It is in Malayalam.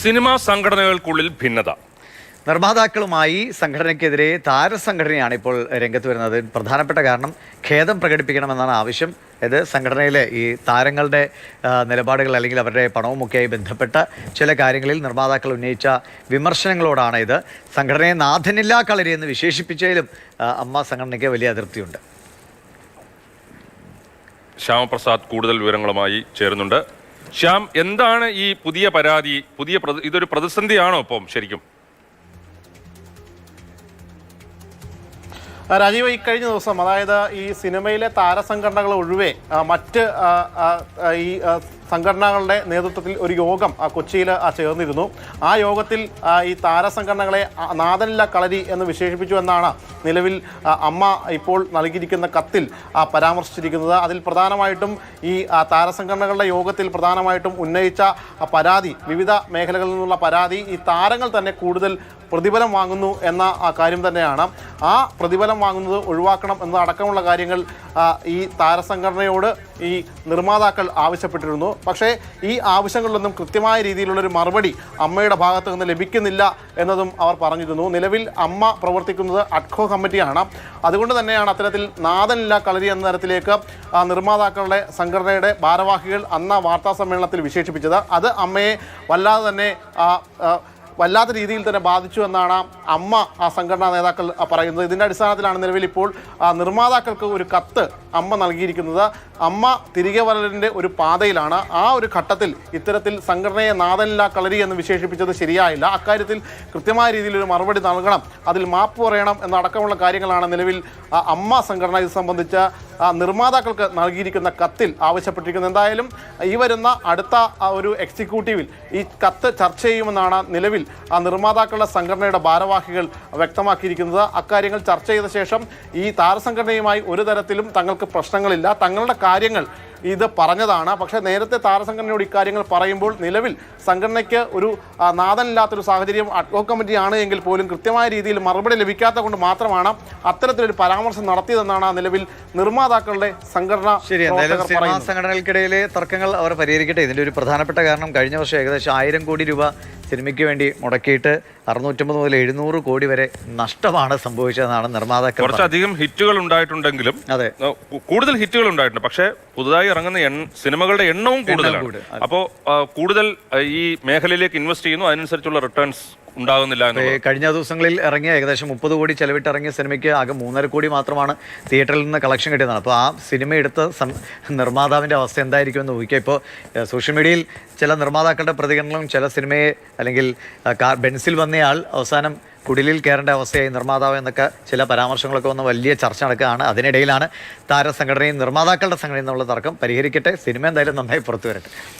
സിനിമാ സംഘടനകൾക്കുള്ളിൽ ഭിന്നത. നിർമ്മാതാക്കളുമായി സംഘടനയ്ക്കെതിരെ താരസംഘടനയാണ് ഇപ്പോൾ രംഗത്ത് വരുന്നത്. പ്രധാനപ്പെട്ട കാരണം ഖേദം പ്രകടിപ്പിക്കണമെന്നാണ് ആവശ്യം. ഇത് സംഘടനയിലെ ഈ താരങ്ങളുടെ നിലപാടുകൾ അല്ലെങ്കിൽ അവരുടെ പണവുമൊക്കെയായി ബന്ധപ്പെട്ട ചില കാര്യങ്ങളിൽ നിർമ്മാതാക്കൾ ഉന്നയിച്ച വിമർശനങ്ങളോടാണ് ഇത്. സംഘടനയെ നാഥനില്ലാ കളരി എന്ന് വിശേഷിപ്പിച്ചതിലും അമ്മ സംഘടനയ്ക്ക് വലിയ അതിർത്തിയുണ്ട്. ശ്യാമപ്രസാദ് കൂടുതൽ വിവരങ്ങളുമായി ചേരുന്നുണ്ട്. ശ്യാം എന്താണ് ഈ പുതിയ പരാതി പുതിയ ഇതൊരു പ്രതിസന്ധിയാണോ ഇപ്പം ശരിക്കും? രാജീവ് ഈ കഴിഞ്ഞ ദിവസം അതായത് ഈ സിനിമയിലെ താരസംഘടനകൾ ഒഴിവെ മറ്റ് ഈ സംഘടനകളുടെ നേതൃത്വത്തിൽ ഒരു യോഗം കൊച്ചിയിൽ ചേർന്നിരുന്നു. ആ യോഗത്തിൽ ഈ താരസംഘടനകളെ നാദനില്ല കളരി എന്ന് വിശേഷിപ്പിച്ചു എന്നാണ് നിലവിൽ അമ്മ ഇപ്പോൾ നൽകിയിരിക്കുന്ന കത്തിൽ പരാമർശിച്ചിരിക്കുന്നത്. അതിൽ പ്രധാനമായിട്ടും ഈ താരസംഘടനകളുടെ യോഗത്തിൽ പ്രധാനമായിട്ടും ഉന്നയിച്ച പരാതി വിവിധ മേഖലകളിൽ നിന്നുള്ള പരാതി ഈ താരങ്ങൾ തന്നെ കൂടുതൽ പ്രതിഫലം വാങ്ങുന്നു എന്ന കാര്യം തന്നെയാണ്. ആ പ്രതിഫലം വാങ്ങുന്നത് ഒഴിവാക്കണം എന്നതടക്കമുള്ള കാര്യങ്ങൾ ഈ താരസംഘടനയോട് ഈ നിർമ്മാതാക്കൾ ആവശ്യപ്പെട്ടിരുന്നു. പക്ഷേ ഈ ആവശ്യങ്ങളിലൊന്നും കൃത്യമായ രീതിയിലുള്ളൊരു മറുപടി അമ്മയുടെ ഭാഗത്ത് നിന്ന് ലഭിക്കുന്നില്ല എന്നതും അവർ പറഞ്ഞിരുന്നു. നിലവിൽ അമ്മ പ്രവർത്തിക്കുന്നത് അഡ്കോ കമ്മിറ്റിയാണ്. അതുകൊണ്ട് തന്നെയാണ് അത്തരത്തിൽ നാദനില്ല കളരി എന്ന തരത്തിലേക്ക് നിർമ്മാതാക്കളുടെ സംഘടനയുടെ ഭാരവാഹികൾ അന്ന വാർത്താ സമ്മേളനത്തിൽ വിശേഷിപ്പിച്ചത്. അത് അമ്മയെ വല്ലാതെ തന്നെ വല്ലാത്ത രീതിയിൽ തന്നെ ബാധിച്ചു എന്നാണ് അമ്മ ആ സംഘടനാ നേതാക്കൾ പറയുന്നത്. ഇതിന്റെ അടിസ്ഥാനത്തിലാണ് നിലവിൽ ഇപ്പോൾ നിർമ്മാതാക്കൾക്ക് ഒരു കത്ത് അമ്മ നൽകിയിരിക്കുന്നത്. അമ്മ തിരികെ വരലിന്റെ ഒരു പാതയിലാണ്. ആ ഒരു ഘട്ടത്തിൽ ഇത്തരത്തിൽ സംഘടനയെ നാഥനില്ല കളരി എന്ന് വിശേഷിപ്പിച്ചത് ശരിയായില്ല. അക്കാര്യത്തിൽ കൃത്യമായ രീതിയിൽ ഒരു മറുപടി നൽകണം. അതിൽ മാപ്പ് പറയണം എന്നടക്കമുള്ള കാര്യങ്ങളാണ് നിലവിൽ അമ്മ സംഘടന ഇത് സംബന്ധിച്ച് നിർമ്മാതാക്കൾക്ക് നൽകിയിരിക്കുന്ന കത്തിൽ ആവശ്യപ്പെട്ടിരിക്കുന്നത്. എന്തായാലും ഈ വരുന്ന അടുത്ത ഒരു എക്സിക്യൂട്ടീവിൽ ഈ കത്ത് ചർച്ച ചെയ്യുമെന്നാണ് നിലവിൽ ആ നിർമ്മാതാക്കളുടെ സംഘടനയുടെ ഭാരവാഹികൾ വ്യക്തമാക്കിയിരിക്കുന്നത്. അക്കാര്യങ്ങൾ ചർച്ച ചെയ്ത ശേഷം ഈ താരസംഘടനയുമായി ഒരു തരത്തിലും തങ്ങൾക്ക് പ്രശ്നങ്ങളില്ല. തങ്ങളുടെ കാര്യങ്ങൾ ഇത് പറഞ്ഞതാണ്. പക്ഷേ നേരത്തെ താരസംഘടനയോട് ഇക്കാര്യങ്ങൾ പറയുമ്പോൾ നിലവിൽ സംഘടനയ്ക്ക് ഒരു നാഥനില്ലാത്തൊരു സാഹചര്യം അഡ്വോ കമ്മിറ്റി ആണ് എങ്കിൽ പോലും കൃത്യമായ രീതിയിൽ മറുപടി ലഭിക്കാത്ത കൊണ്ട് മാത്രമാണ് അത്തരത്തിലൊരു പരാമർശം നടത്തിയതെന്നാണ് നിലവിൽ നിർമ്മാതാക്കളുടെ സംഘടന സംഘടനകൾക്കിടയിലെ തർക്കങ്ങൾ അവർ പരിഹരിക്കട്ടെ. ഇതിന്റെ ഒരു പ്രധാനപ്പെട്ട കാരണം കഴിഞ്ഞ വർഷം ഏകദേശം ആയിരം കോടി രൂപ സിനിമയ്ക്ക് വേണ്ടി മുടക്കിയിട്ട് അറുന്നൂറ്റമ്പത് മുതൽ എഴുന്നൂറ് കോടി വരെ നഷ്ടമാണ് സംഭവിച്ചതെന്നാണ് നിർമ്മാതാക്കൾ. കുറച്ചധികം ഹിറ്റുകൾ ഉണ്ടായിട്ടുണ്ടെങ്കിലും അതെ. കൂടുതൽ ഹിറ്റുകൾ ഉണ്ടായിട്ടുണ്ട്. പക്ഷേ പുതുതായി ഇറങ്ങുന്ന സിനിമകളുടെ എണ്ണവും കൂടുതലാണ്. അപ്പോൾ കൂടുതൽ ഈ മേഖലയിലേക്ക് ഇൻവെസ്റ്റ് ചെയ്യുന്നു. അതിനനുസരിച്ചുള്ള റിട്ടേൺസ് ഉണ്ടാകുന്നില്ല കഴിഞ്ഞ ദിവസങ്ങളിൽ ഇറങ്ങിയ ഏകദേശം മുപ്പത് കോടി ചെലവിട്ട് ഇറങ്ങിയ സിനിമയ്ക്ക് ആകെ മൂന്നര കോടി മാത്രമാണ് തിയേറ്ററിൽ നിന്ന് കളക്ഷൻ കിട്ടിയതാണ്. അപ്പോൾ ആ സിനിമ എടുത്ത നിർമ്മാതാവിന്റെ അവസ്ഥ എന്തായിരിക്കുമെന്ന് ഊഹിക്കുക ഇപ്പോൾ സോഷ്യൽ മീഡിയയിൽ ചില നിർമ്മാതാക്കളുടെ പ്രതികരണങ്ങളും ചില സിനിമയെ അല്ലെങ്കിൽ കാർ ബെൻസിൽ വന്നയാൾ അവസാനം കുടിലിൽ കയറേണ്ട അവസ്ഥയായി നിർമ്മാതാവ് എന്നൊക്കെ ചില പരാമർശങ്ങളൊക്കെ വന്ന് വലിയ ചർച്ച നടക്കുകയാണ്. അതിനിടയിലാണ് താരസംഘടനയും നിർമ്മാതാക്കളുടെ സംഘടനയും എന്നുള്ള തർക്കം. പരിഹരിക്കട്ടെ. സിനിമ എന്തായാലും നന്നായി പുറത്തു വരട്ടെ